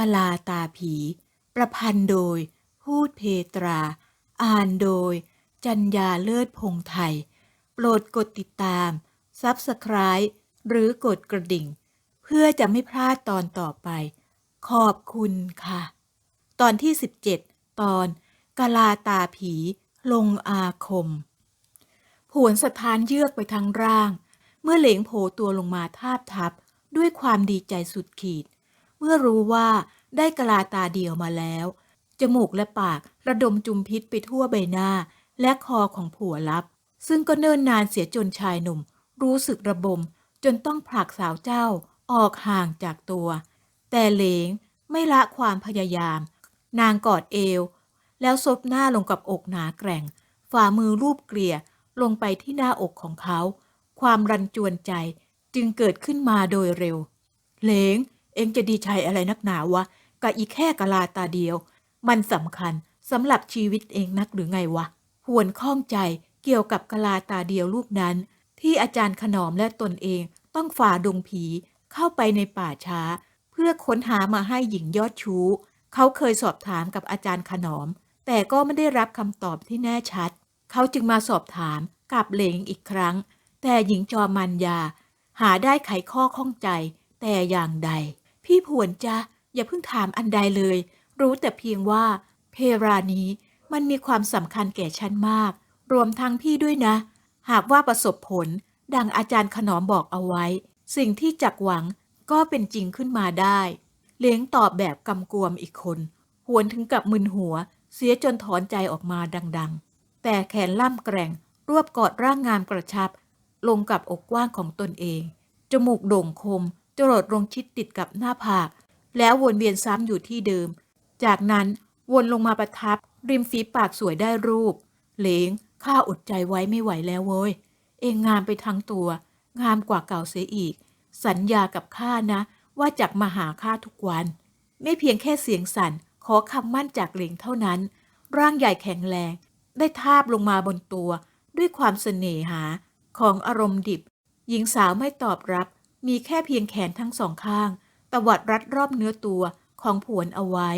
กลาตาผี ประพันธ์โดย พูดเพตรา อ่านโดย จัญญาเลิศพงไทย โปรดกดติดตาม Subscribe หรือกดกระดิ่ง เพื่อจะไม่พลาดตอนต่อไป ขอบคุณค่ะ ตอนที่ 17 ตอนกลาตาผี ลงอาคมผวนสถานเยือกไปทั้งร่าง เมื่อเหลงโผล่ตัวลงมาทาบทับ ด้วยความดีใจสุดขีด เมื่อรู้ว่า ได้กะลาตาเดียวมาแล้ว จมูกและปากระดมจุมพิษไปทั่วใบหน้า และคอของผัวลับ ซึ่งก็เนิ่นนานเสียจนชายหนุ่ม รู้สึกระบม จนต้องผลักสาวเจ้าออกห่างจากตัว แต่เหลงไม่ละความพยายาม นางกอดเอว แล้วซบหน้าลงกับอกหนาแกร่ง ฝ่ามือรูปเกลี่ยลงไปที่หน้าอกของเขา ความรันจวนใจจึงเกิดขึ้นมาโดยเร็ว เหลง เองจะดีใจอะไรนักหนาวะ กับอีแค่กะลาตาเดียว มันสำคัญสำหรับชีวิตเองนักหรือไงวะหวนข้องใจเกี่ยวกับกะลาตาเดียวลูกนั้น ที่อาจารย์ขนอมและตนเองต้องฝ่าดงผีเข้าไปในป่าช้า เพื่อค้นหามาให้หญิงยอดชู้ เขาเคยสอบถามกับอาจารย์ขนอม แต่ก็ไม่ได้รับคำตอบที่แน่ชัด เขาจึงมาสอบถามกับเหลงอีกครั้ง แต่หญิงจอมันยา หาได้ไขข้อข้องใจ แต่อย่างใด พี่ผวนจ้ะ อย่าเพิ่งถามอันใดเลย รู้แต่เพียงว่า เพรานี้มันมีความสำคัญแก่ฉันมาก รวมทั้งพี่ด้วยนะ หากว่าประสบผล ดังอาจารย์ขนอมบอกเอาไว้ สิ่งที่จักหวังก็เป็นจริงขึ้นมาได้ เลี้ยงตอบแบบกำกวมอีกคน หวนถึงกับมึนหัว เสียจนถอนใจออกมาดัง ๆ แต่แขนล่ำแกร่ง รวบกอดร่างงามกระชับ ลงกับอกกว้างของตนเอง จมูกโด่งคมจรดลงชิดติดกับหน้าผาก แล้ววนเวียนซ้ำอยู่ที่เดิม จากนั้นวนลงมาประทับ ริมฝีปากสวยได้รูป เหลงข้าอดใจไว้ไม่ไหวแล้วเว้ย เองงามไปทั้งตัว งามกว่าเก่าเสียอีก สัญญากับข้านะ ว่าจักมาหาข้าทุกวัน ไม่เพียงแค่เสียงสั่นขอคำมั่นจากเหลงเท่านั้น ร่างใหญ่แข็งแรง ได้ทาบลงมาบนตัว ด้วยความเสน่หาของอารมณ์ดิบ หญิงสาวไม่ตอบรับ มีแค่เพียงแขนทั้งสองข้าง ตวัดรัดรอบเนื้อตัวของผวนเอาไว้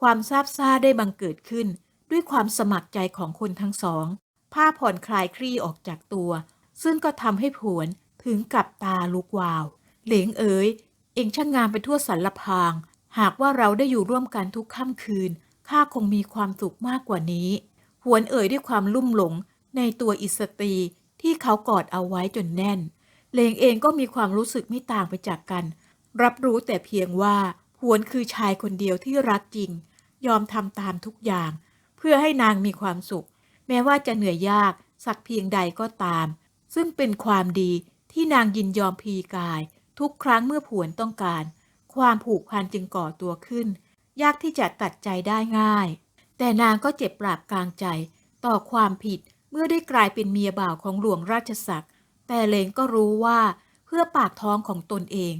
ความซาบซ่าได้บังเกิดขึ้น ด้วยความสมัครใจของคนทั้งสอง ผ้าผ่อนคลายคลี่ออกจากตัว ซึ่งก็ทำให้ผวนถึงกับตาลุกวาว เหลงเอ๋ย เองช่างงามไปทั่วสรรพาง หากว่าเราได้อยู่ร่วมกันทุกค่ำคืน ข้าคงมีความสุขมากกว่านี้ หวนเอ่ยด้วยความลุ่มหลงในตัวอิสตีที่เขากอดเอาไว้จนแน่น เลงเองก็มีความรู้สึกไม่ต่างไปจากกัน รับรู้แต่เพียงว่าหวนคือชายคนเดียวที่รักจริง ยอมทำตามทุกอย่าง เพื่อให้นางมีความสุข แม้ว่าจะเหนื่อยยากสักเพียงใดก็ตาม ซึ่งเป็นความดีที่นางยินยอมพีกาย ทุกครั้งเมื่อผวนต้องการ ความผูกพันจึงก่อตัวขึ้น ยากที่จะตัดใจได้ง่าย แต่นางก็เจ็บปราบกลางใจ ต่อความผิดเมื่อได้กลายเป็นเมียบ่าวของหลวงราชศักดิ์แต่เลงก็รู้ว่าเพื่อปากท้องของตนเอง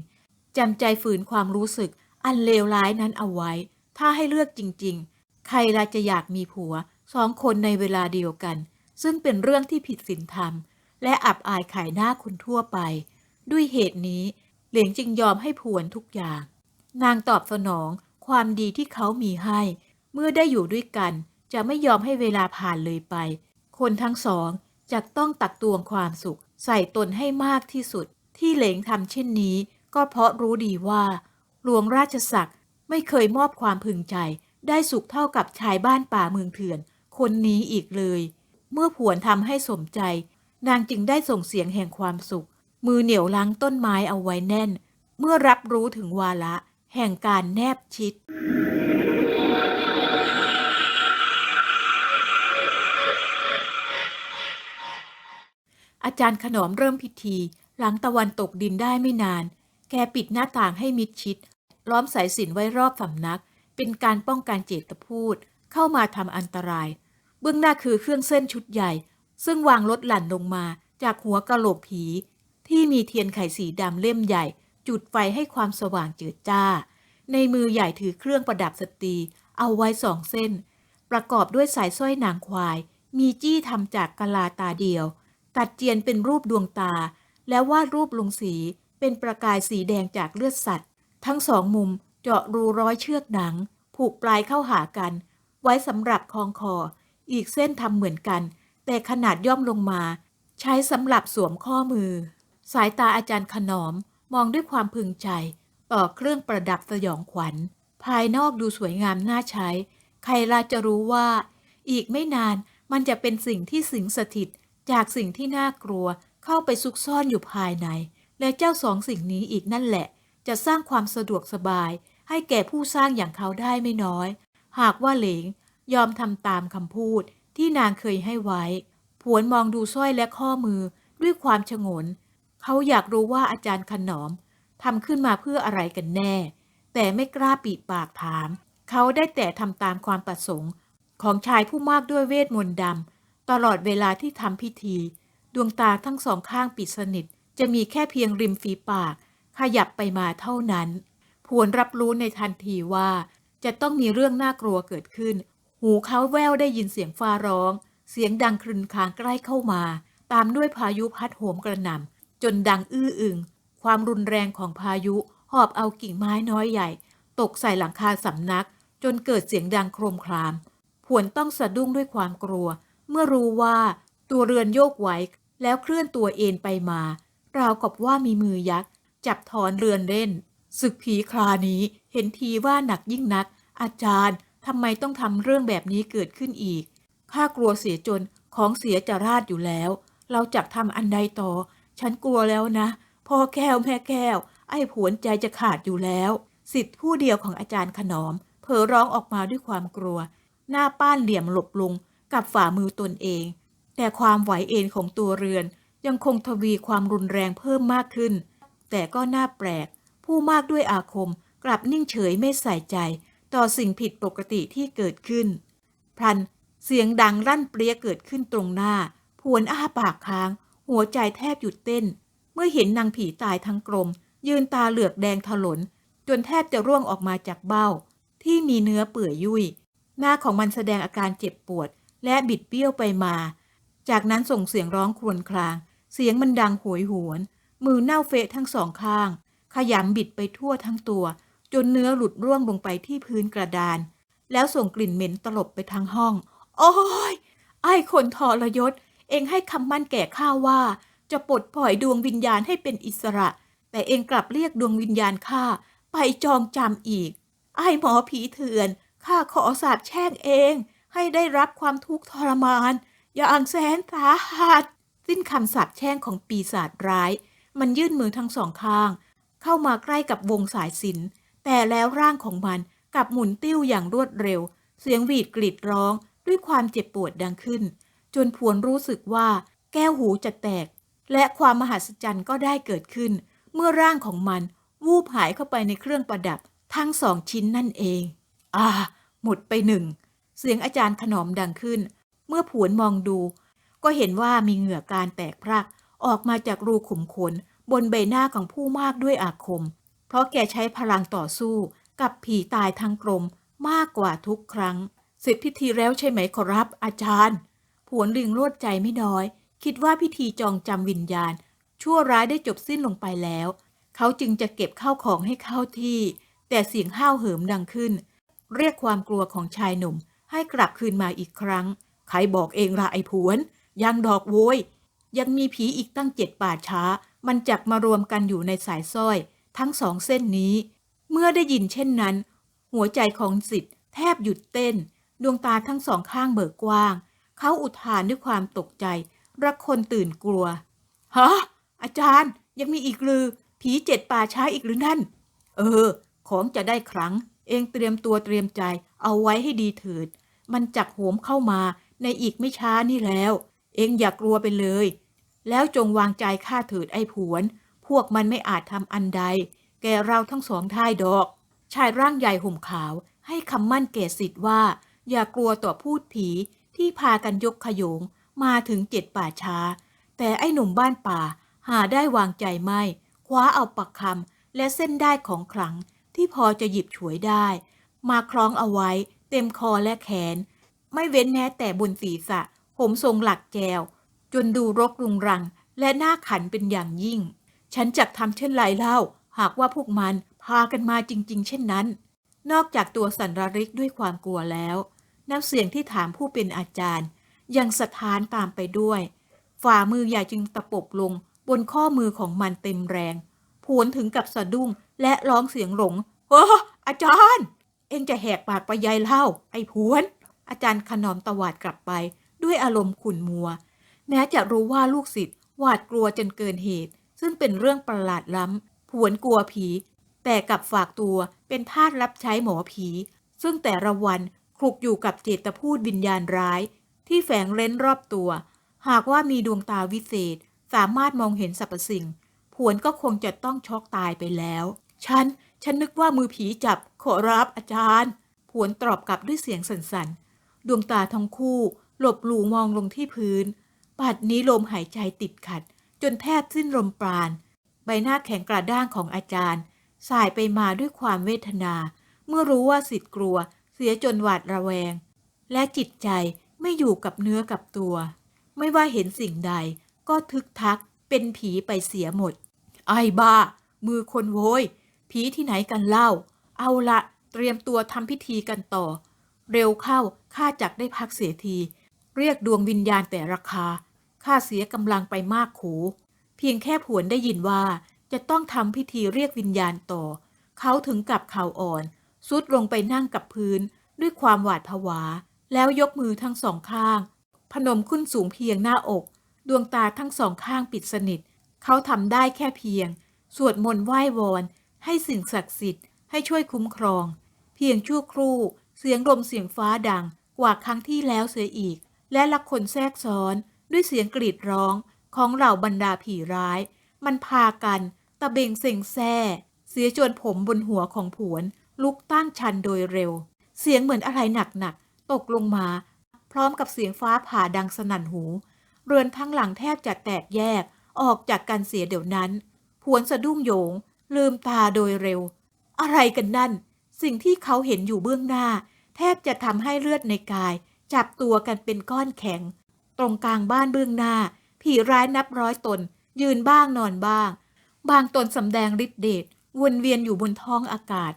จำใจฝืนความรู้สึก อันเลวร้ายนั้นเอาไว้ ถ้าให้เลือกจริง ๆ ใครละจะอยากมีผัวสองคนในเวลาเดียวกัน ซึ่งเป็นเรื่องที่ผิดศีลธรรม และอับอายขายหน้าคนทั่วไป ด้วยเหตุนี้ เหลียงจึงยอมให้ผวนทุกอย่าง นางตอบสนองความดีที่เขามีให้ เมื่อได้อยู่ด้วยกัน จะไม่ยอมให้เวลาผ่านเลยไป คนทั้งสองจะต้องตักตวงความสุข ใส่ตนให้มากที่สุด ที่เหลงทำเช่นนี้ ก็เพราะรู้ดีว่า หลวงราชศักดิ์ไม่เคยมอบความพึงใจ ได้สุขเท่ากับชายบ้านป่าเมืองเถื่อน คนนี้อีกเลย เมื่อผวนทำให้สมใจ นางจึงได้ส่งเสียงแห่งความสุข มือเหนียวล้างต้นไม้เอาไว้แน่น เมื่อรับรู้ถึงวาระ แห่งการแนบชิดอาจารย์ขนอมเริ่มพิธี หลังตะวันตกดินได้ไม่นาน ปิดหน้าต่างให้มิดชิด ล้อมสายสินไว้รอบสำนัก เป็นการป้องกันเจตพูด เข้ามาทำอันตราย เบื้องหน้าคือเครื่องเส้นชุดใหญ่ ซึ่งวางลดหลั่นลงมาจากหัวกะโหลกผี ที่มีเทียนไขสีดำเล่มใหญ่ จุดไฟให้ความสว่างเจิดจ้า ในมือใหญ่ถือเครื่องประดับสตรี เอาไว้สองเส้น ประกอบด้วยสายสร้อยนางควาย มีจี้ทำจากกะลาตาเดียว ตัดเจียนเป็นรูปดวงตา แล้ววาดรูปลงสี เป็นประกายสีแดงจากเลือดสัตว์ ทั้งสองมุมเจาะรูร้อยเชือกหนัง ผูกปลายเข้าหากัน ไว้สำหรับคองคอ อีกเส้นทำเหมือนกัน แต่ขนาดย่อมลงมา ใช้สำหรับสวมข้อมือ สายตาอาจารย์ขนอมมองด้วยความพึงใจ ต่อเครื่องประดับสยองขวัญ ภายนอกดูสวยงามน่าใช้ ใครล่ะจะรู้ว่า อีกไม่นานมันจะเป็นสิ่งที่สิงสถิต จากสิ่งที่น่ากลัวเข้าไปซุกซ่อนอยู่ภายใน และเจ้าสองสิ่งนี้อีกนั่นแหละ จะสร้างความสะดวกสบาย ให้แก่ผู้สร้างอย่างเขาได้ไม่น้อย หากว่าเหลงยอมทำตามคำพูดที่นางเคยให้ไว้ ผวนมองดูสร้อยและข้อมือด้วยความฉงน เขาอยากรู้ว่าอาจารย์ขนอมทำขึ้นมาเพื่ออะไรกันแน่ แต่ไม่กล้าปีปากถาม เขาได้แต่ทำตามความประสงค์ ของชายผู้มากด้วยเวทมนต์ดำตลอดเวลาที่ทำพิธี ดวงตาทั้งสองข้างปิดสนิท จะมีแค่เพียงริมฝีปาก ขยับไปมาเท่านั้น ผวนรับรู้ในทันทีว่า จะต้องมีเรื่องน่ากลัวเกิดขึ้น หูเขาแววได้ยินเสียงฟ้าร้อง เสียงดังครึนคางใกล้เข้ามา ตามด้วยพายุพัดโหมกระหน่ำจนดังอื้ออึง ความรุนแรงของพายุหอบเอากิ่งไม้น้อยใหญ่ ตกใส่หลังคาสำนัก จนเกิดเสียงดังโครมคราม ผวนต้องสะดุ้งด้วยความกลัว เมื่อรู้ว่าตัวเรือนโยกไหวแล้วเคลื่อนตัวเอ็นไปมา ราวกับว่ามีมือยักษ์ จับถอนเรือนเล่นศึกผีครานี้เห็นทีว่าหนักยิ่งนัก อาจารย์ทำไมต้องทำเรื่องแบบนี้เกิดขึ้นอีกข้ากลัวเสียจนของเสียจะราดอยู่แล้ว เราจักทำอันใดต่อ ฉันกลัวแล้วนะ พ่อแก้วแม่แก้ว ไอ้ผวนใจจะขาดอยู่แล้ว สิทธิ์ผู้เดียวของอาจารย์ขนอม เผลอร้องออกมาด้วยความกลัว หน้าป้านเหลี่ยมหลบลงกับฝ่ามือตนเอง แต่ความไหวเอ็นของตัวเรือน ยังคงทวีความรุนแรงเพิ่มมากขึ้น แต่ก็น่าแปลก ผู้มากด้วยอาคมกลับนิ่งเฉยไม่ใส่ใจ ต่อสิ่งผิดปกติที่เกิดขึ้น พลันเสียงดังรั่นเปรี้ยเกิดขึ้นตรงหน้าผวนอ้าปากค้าง หัวใจแทบหยุดเต้น เมื่อเห็นนางผีตายทั้งกลม ยืนตาเหลือกแดงถลน จนแทบจะร่วงออกมาจากเบ้า ที่มีเนื้อเปื่อยยุ่ย หน้าของมันแสดงอาการเจ็บปวด และบิดเบี้ยวไปมา จากนั้นส่งเสียงร้องครวญคราง เสียงมันดังโหยหวน มือเน่าเฟะทั้งสองข้าง ขยำบิดไปทั่วทั้งตัว จนเนื้อหลุดร่วงลงไปที่พื้นกระดาน แล้วส่งกลิ่นเหม็นตลบไปทั้งห้อง โอ้ย ไอ้คนทรยศ เองให้คำมั่นแก่ข้าว่า จะปลดปล่อยดวงวิญญาณให้เป็นอิสระ แต่เองกลับเรียกดวงวิญญาณข้าไปจองจำอีก ไอ้หมอผีเถื่อนข้าขอสาบแช่งเอง ให้ได้รับความทุกข์ทรมาน อย่างแสนสาหัสสิ้นคำสาปแช่งของปีศาจร้าย มันยื่นมือทั้งสองข้าง เข้ามาใกล้กับวงสายสิน แต่แล้วร่างของมันกลับหมุนติ้วอย่างรวดเร็ว เสียงหวีดกรีดร้องด้วยความเจ็บปวดดังขึ้น จนพวนรู้สึกว่าแก้วหูจะแตก และความมหัศจรรย์ก็ได้เกิดขึ้น เมื่อร่างของมัน วูบหายเข้าไปในเครื่องประดับทั้งสองชิ้นนั่นเอง อ่า หมดไปหนึ่ง เสียงอาจารย์ขนอมดังขึ้น เมื่อผวนมองดู ก็เห็นว่ามีเหงื่อการแตกพรักออกมาจากรูขุมขน บนใบหน้าของผู้มากด้วยอาคม เพราะแกใช้พลังต่อสู้ กับผีตายทั้งกลมมากกว่าทุกครั้ง เสร็จพิธีแล้วใช่ไหมขอรับอาจารย์ ผวนลิงโลดใจไม่น้อย คิดว่าพิธีจองจำวิญญาณ ชั่วร้ายได้จบสิ้นลงไปแล้ว เขาจึงจะเก็บข้าวของให้เข้าที่ แต่เสียงห้าวเหิมดังขึ้น เรียกความกลัวของชายหนุ่มให้กลับคืนมาอีกครั้ง ใครบอกเองละไอ้ผวนยังดอกโวยยังมีผีอีกตั้งเจ็ดป่าช้า มันจักมารวมกันอยู่ในสายสร้อย ทั้งสองเส้นนี้ เมื่อได้ยินเช่นนั้น หัวใจของสิทธิ์แทบหยุดเต้น ดวงตาทั้งสองข้างเบิกกว้าง เขาอุทานด้วยความตกใจรักคนตื่นกลัวฮะอาจารย์ยังมีอีกหรือ ผีเจ็ดป่าช้าอีกหรือนั่น เออ ของจะได้ครั้ง เองเตรียมตัวเตรียมใจเอาไว้ให้ดีเถิด มันจักโหมเข้ามา ในอีกไม่ช้านี่แล้ว เองอย่ากลัวไปเลย แล้วจงวางใจข้าเถิดไอ้ผวน พวกมันไม่อาจทำอันใด แกเราทั้งสองท่ายดอก ชายร่างใหญ่ห่มขาว ให้คำมั่นแก่สิทธิ์ว่า อย่ากลัวต่อพูดผีที่พากันยกขยงมาถึงเจ็ดป่าช้า แต่ไอ้หนุ่มบ้านป่าหาได้วางใจไม่ คว้าเอาปักคำและเส้นได้ของขลังที่พอจะหยิบฉวยได้ มาคล้องเอาไว้ เต็มคอและแขน ไม่เว้นแม้แต่บนศีรษะ ผมทรงหลักแจว จนดูรกรุงรัง และหน่าขันเป็นอย่างยิ่ง ฉันจักทำเช่นไรเล่า หากว่าพวกมันพากันมาจริง ๆ เช่นนั้น นอกจากตัวสันรริกด้วยความกลัวแล้วน้ำเสียงที่ถามผู้เป็นอาจารย์ ยังสะท้านตามไปด้วย ฝ่ามือใหญ่จึงตะปบลงบนข้อมือของมันเต็มแรงผวนถึงกับสะดุ้งและร้องเสียงหลงเฮ้ออาจารย์ เอ็งจะแหกปากไปยายเล่า ไอ้ผวน อาจารย์ขนอมตวาดกลับไป ด้วยอารมณ์ขุ่นมัว แม้จะรู้ว่าลูกศิษย์หวาดกลัวจนเกินเหตุ ซึ่งเป็นเรื่องประหลาดล้ำผวนกลัวผี แต่กลับฝากตัวเป็นทาสรับใช้หมอผี ซึ่งแต่ละวันคลุกอยู่กับเจตพูดวิญญาณร้าย ที่แฝงเร้นรอบตัว หากว่ามีดวงตาวิเศษ สามารถมองเห็นสรรพสิ่งผวนก็คงจะต้องช็อกตายไปแล้ว ฉัน ฉันนึกว่ามือผีจับ ขอรับอาจารย์ ผวนตอบกลับด้วยเสียงสั่นๆ ดวงตาทั้งคู่ หลบหลูมองลงที่พื้นปัดนี้ลมหายใจติดขัด จนแทบสิ้นลมปราณ ใบหน้าแข็งกระด้างของอาจารย์ สายไปมาด้วยความเวทนา เมื่อรู้ว่าสิทธิ์กลัว เสียจนหวาดระแวง และจิตใจไม่อยู่กับเนื้อกับตัว ไม่ว่าเห็นสิ่งใด ก็ทึกทักเป็นผีไปเสียหมด ไอ้บ้า มือคนโวยผีที่ไหนกันเล่า เอาละเตรียมตัวทำพิธีกันต่อ เร็วเข้าข้าจักได้พักเสียที เรียกดวงวิญญาณแต่ราคาข้าเสียกำลังไปมากขูเพียงแค่ผวนได้ยินว่าจะต้องทำพิธีเรียกวิญญาณต่อ เขาถึงกับเข่าอ่อนซุดลงไปนั่งกับพื้นด้วยความหวาดผวา แล้วยกมือทั้งสองข้าง พนมขึ้นสูงเพียงหน้าอก ดวงตาทั้งสองข้างปิดสนิท เขาทำได้แค่เพียง สวดมนต์ไหว้วอน ให้สิ่งศักดิ์สิทธิ์ให้ช่วยคุ้มครอง เพียงชั่วครู่ เสียงลมเสียงฟ้าดังกว่าครั้งที่แล้วเสียอีก และละคนแทรกซ้อนด้วยเสียงกรีดร้องของเหล่าบรรดาผีร้าย มันพากันตะเบงเซ็งแซ่เสียจนผมบนหัวของผวน ลุกตั้งชันโดยเร็ว เสียงเหมือนอะไรหนักๆตกลงมา พร้อมกับเสียงฟ้าผ่าดังสนั่นหู เรือนทั้งหลังแทบจะแตกแยกออกจากกันเสียเดี๋ยวนั้น ผวนสะดุ้งโยง ลืมตาโดยเร็ว อะไรกันนั่น สิ่งที่เขาเห็นอยู่เบื้องหน้า แทบจะทำให้เลือดในกาย จับตัวกันเป็นก้อนแข็ง ตรงกลางบ้านเบื้องหน้า ผีร้ายนับร้อยตน ยืนบ้างนอนบ้าง บางตนสำแดงฤทธิเดชวนเวียนอยู่บนท้องอากาศ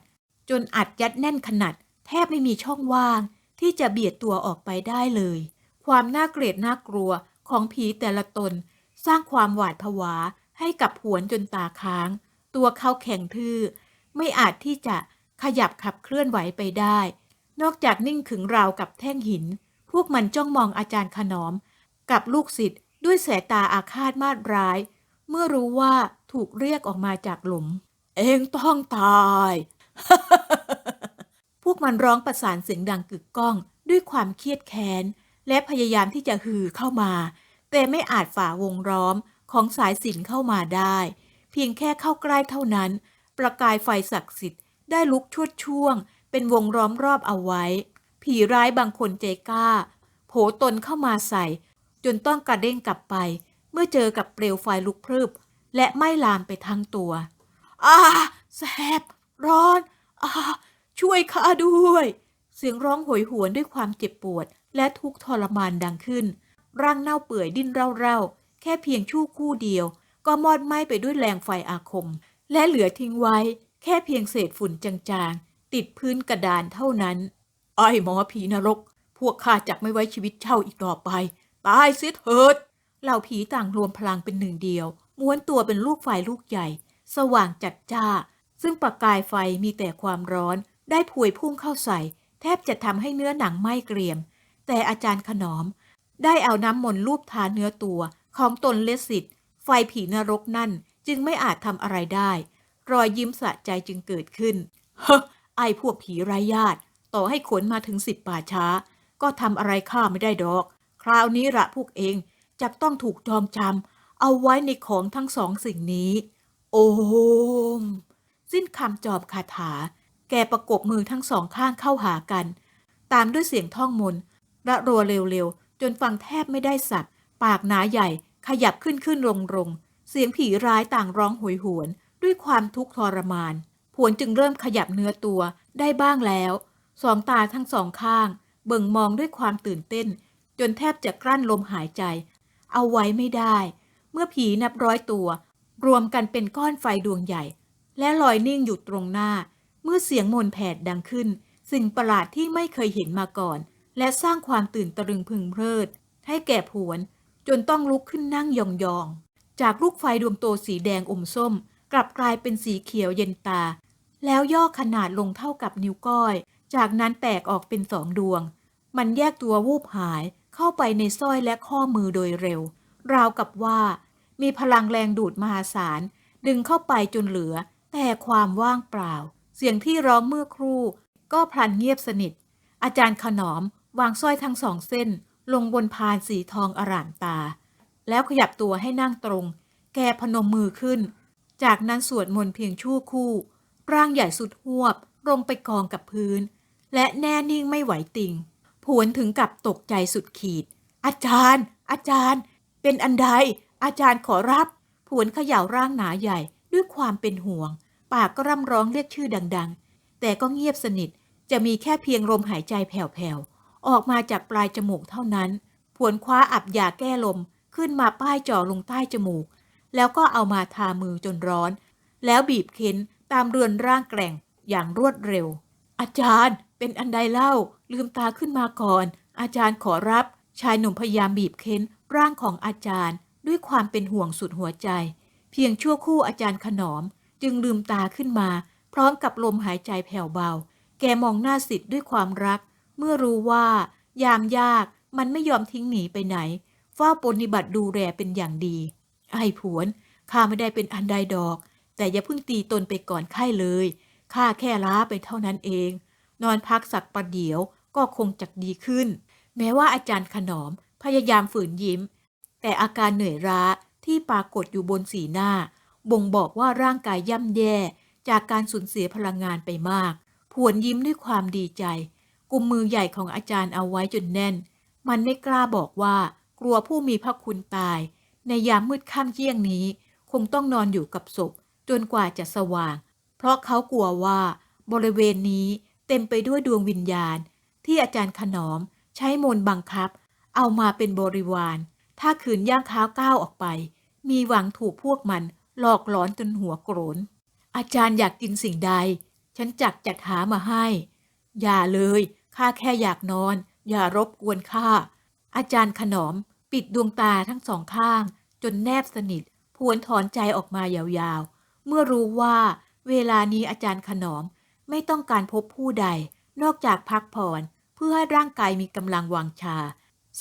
จนอัดยัดแน่นขนาด แทบไม่มีช่องว่าง ที่จะเบียดตัวออกไปได้เลย ความน่าเกลียดน่ากลัวของผีแต่ละตน สร้างความหวาดผวาให้กับผวนจนตาค้าง ตัวเขาแข็งทื่อ ไม่อาจที่จะ ขยับขับเคลื่อนไหวไปได้ นอกจากนิ่งขึงราวกับแท่งหิน พวกมันจ้องมองอาจารย์ขนอม กับลูกศิษย์ด้วยสายตาอาฆาตมาดร้าย เมื่อรู้ว่าถูกเรียกออกมาจากหลุม เองต้องตาย พวกมันร้องประสานเสียงดังกึกก้องด้วยความเครียดแค้น และพยายามที่จะหือเข้ามา แต่ไม่อาจฝ่าวงล้อมของสายสินเข้ามาได้ เพียงแค่เข้าใกล้เท่านั้น ประกายไฟศักดิ์สิทธิ์ ได้ลุกชวดช่วง เป็นวงล้อมรอบเอาไว้ ผีร้ายบางคนใจกล้าโผตนเข้ามาใส่ จนต้องกระเด้งกลับไป เมื่อเจอกับเปลวไฟลุกพรึบ และไหม้ลามไปทั้งตัวอาแสบ ร้อนอาช่วยข้าด้วย เสียงร้องโหยหวนด้วยความเจ็บปวด และทุกข์ทรมานดังขึ้น ร่างเน่าเปื่อยดิ้นเร่าๆ แค่เพียงชั่วคู่เดียว ก็มอดไหม้ไปด้วยแรงไฟอาคม และเหลือทิ้งไว้ แค่เพียงเศษฝุ่นจางๆ ติดพื้นกระดานเท่านั้น ไอ้หมอผีนรก พวกข้าจักไม่ไว้ชีวิตเช่าอีกต่อไป ตายเสียเถิด เหล่าผีต่างรวมพลังเป็นหนึ่งเดียว ม้วนตัวเป็นลูกไฟลูกใหญ่ สว่างจัดจ้า ซึ่งประกายไฟมีแต่ความร้อน ได้พวยพุ่งเข้าใส่ แทบจะทำให้เนื้อหนังไหม้เกรียม แต่อาจารย์ขนอม ได้เอาน้ำมนต์ลูบทาเนื้อตัว ของตนเลสิตไฟผีนรกนั่นจึงไม่อาจทำอะไรได้ รอยยิ้มสะใจจึงเกิดขึ้น เฮ้อไอ้พวกผีไร้ญาติ ต่อให้ขนมาถึงสิบป่าช้า ก็ทำอะไรข้าไม่ได้ดอก คราวนี้ละพวกเองจะต้องถูกจอมจำเอาไว้ในของทั้งสองสิ่งนี้ โอม สิ้นคำจอบคาถา แกประกบมือทั้งสองข้างเข้าหากัน ตามด้วยเสียงท่องมนระรัวเร็วๆ จนฟังแทบไม่ได้สับปากหนาใหญ่ขยับขึ้นขึ้นลงลงเสียงผีร้ายต่างร้องโหยหวน ด้วยความทุกข์ทรมาน ผวนจึงเริ่มขยับเนื้อตัวได้บ้างแล้ว สองตาทั้งสองข้าง เบิ่งมองด้วยความตื่นเต้น จนแทบจะกลั้นลมหายใจ เอาไว้ไม่ได้ เมื่อผีนับร้อยตัว รวมกันเป็นก้อนไฟดวงใหญ่ และลอยนิ่งอยู่ตรงหน้า เมื่อเสียงมนแผดดังขึ้น สิ่งประหลาดที่ไม่เคยเห็นมาก่อน และสร้างความตื่นตะลึงพึงเพลิด ให้แก่ผวน จนต้องลุกขึ้นนั่งยองๆจากลูกไฟดวงโตสีแดงอมส้ม กลับกลายเป็นสีเขียวเย็นตา แล้วย่อขนาดลงเท่ากับนิ้วก้อย จากนั้นแตกออกเป็นสองดวง มันแยกตัววูบหายเข้าไปในสร้อยและข้อมือโดยเร็ว ราวกับว่า มีพลังแรงดูดมหาศาล ดึงเข้าไปจนเหลือ แต่ความว่างเปล่า เสียงที่ร้องเมื่อครู่ ก็พลันเงียบสนิท อาจารย์ขนอมวางสร้อยทั้งสองเส้น ลงบนพานสีทองอร่ามตา แล้วขยับตัวให้นั่งตรง แกพนมมือขึ้น จากนั้นสวดมนต์เพียงชั่วคู่ ร่างใหญ่สุดหวบลงไปกองกับพื้น และแน่นิ่งไม่ไหวติงผวนถึงกับตกใจสุดขีด อาจารย์ อาจารย์ เป็นอันใด อาจารย์ขอรับ ผวนเขย่าร่างหนาใหญ่ด้วยความเป็นห่วง ปากก็ร่ำร้องเรียกชื่อดัง ๆ แต่ก็เงียบสนิท จะมีแค่เพียงลมหายใจแผ่วๆ ออกมาจากปลายจมูกเท่านั้น ผวนคว้าอับยาแก้ลมขึ้นมาป้ายจ่อลงใต้จมูก แล้วก็เอามาทามือจนร้อน แล้วบีบเค้นตามเรือนร่างแกร่งอย่างรวดเร็ว อาจารย์เป็นอันใดเล่า ลืมตาขึ้นมาก่อน อาจารย์ขอรับ ชายหนุ่มพยายามบีบเค้นร่างของอาจารย์ ด้วยความเป็นห่วงสุดหัวใจ เพียงชั่วครู่อาจารย์ขนอม จึงลืมตาขึ้นมา พร้อมกับลมหายใจแผ่วเบา แกมองหน้าสิทธิ์ด้วยความรัก เมื่อรู้ว่า ยามยากมันไม่ยอมทิ้งหนีไปไหนเฝ้าปฏิบัติดูแลเป็นอย่างดี ไอ้ผวนข้าไม่ได้เป็นอันใดดอก แต่อย่าเพิ่งตีตนไปก่อนไข้เลยข้าแค่ล้าไปเท่านั้นเอง นอนพักสักประเดี๋ยวก็คงจะดีขึ้น แม้ว่าอาจารย์ขนอมพยายามฝืนยิ้ม แต่อาการเหนื่อยล้าที่ปรากฏอยู่บนสีหน้า บ่งบอกว่าร่างกายย่ำแย่จากการสูญเสียพลังงานไปมากผวนยิ้มด้วยความดีใจ กุมมือใหญ่ของอาจารย์เอาไว้จนแน่น มันไม่กล้าบอกว่ากลัวผู้มีพระคุณตาย ในยามมืดค่ำเที่ยงนี้ คงต้องนอนอยู่กับศพ จนกว่าจะสว่าง เพราะเขากลัวว่าบริเวณนี้เต็มไปด้วยดวงวิญญาณ ที่อาจารย์ขนอมใช้มนบังคับ เอามาเป็นบริวาร ถ้าขืนย่างเท้าก้าวออกไป มีหวังถูกพวกมันหลอกหลอนจนหัวโกรน อาจารย์อยากกินสิ่งใด ฉันจักจัดหามาให้ อย่าเลย ข้าแค่อยากนอน อย่ารบกวนข้า อาจารย์ขนอม ปิดดวงตาทั้งสองข้าง จนแนบสนิทพวนถอนใจออกมายาวๆ เมื่อรู้ว่าเวลานี้อาจารย์ขนอมไม่ต้องการพบผู้ใด นอกจากพักผ่อนเพื่อให้ร่างกายมีกำลังวังชา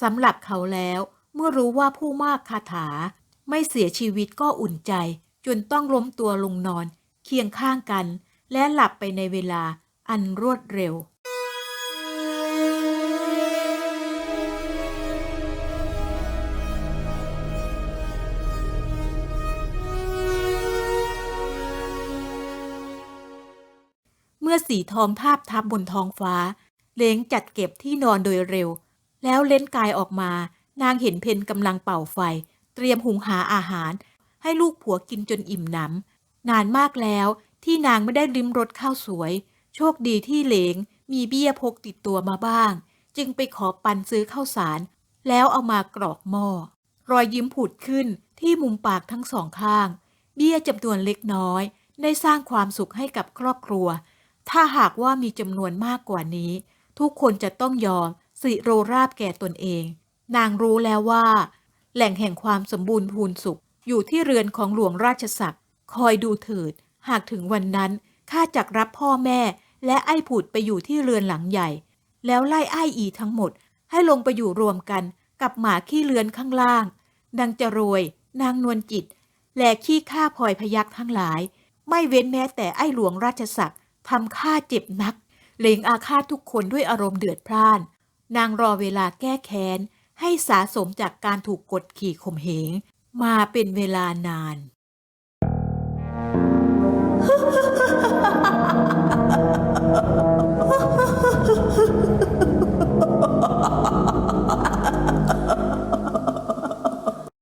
สำหรับเขาแล้ว เมื่อรู้ว่าผู้มากคาถา ไม่เสียชีวิตก็อุ่นใจ จนต้องล้มตัวลงนอน เคียงข้างกัน และหลับไปในเวลาอันรวดเร็ว มื่อสีทองทาบทับบนท้องฟ้า เล้งจัดเก็บที่นอนโดยเร็ว แล้วเล้นกายออกมา นางเห็นเพนกำลังเป่าไฟ เตรียมหุงหาอาหาร ให้ลูกผัวกินจนอิ่มหนำนานมากแล้วที่นางไม่ได้ริมรสข้าวสวย โชคดีที่เหลงมีเบี้ยพกติดตัวมาบ้าง จึงไปขอปันซื้อข้าวสาร แล้วเอามากรอกหม้อรอยยิ้มผุดขึ้นที่มุมปากทั้งสองข้าง เบี้ยจำนวนเล็กน้อย ได้สร้างความสุขให้กับครอบครัว ถ้าหากว่ามีจำนวนมากกว่านี้ ทุกคนจะต้องยอมสิโรราบแก่ตนเอง นางรู้แล้วว่า แหล่งแห่งความสมบูรณ์พูนสุข อยู่ที่เรือนของหลวงราชศักดิ์คอยดูเถิด หากถึงวันนั้นข้าจักรับพ่อแม่ และไอ้ผุดไปอยู่ที่เรือนหลังใหญ่ แล้วไล่ไอ้อีทั้งหมด ให้ลงไปอยู่รวมกันกับหมาขี้เรือนข้างล่างดังจะรวย นางนวลจิต และขี้ข้าพลอยพยักทั้งหลาย ไม่เว้นแม้แต่ไอ้หลวงราชศักดิ์ ทำข้าเจ็บนัก เลงอาฆาตทุกคนด้วยอารมณ์เดือดพล่าน นางรอเวลาแก้แค้น ให้สาสมจากการถูกกดขี่ข่มเหง มาเป็นเวลานาน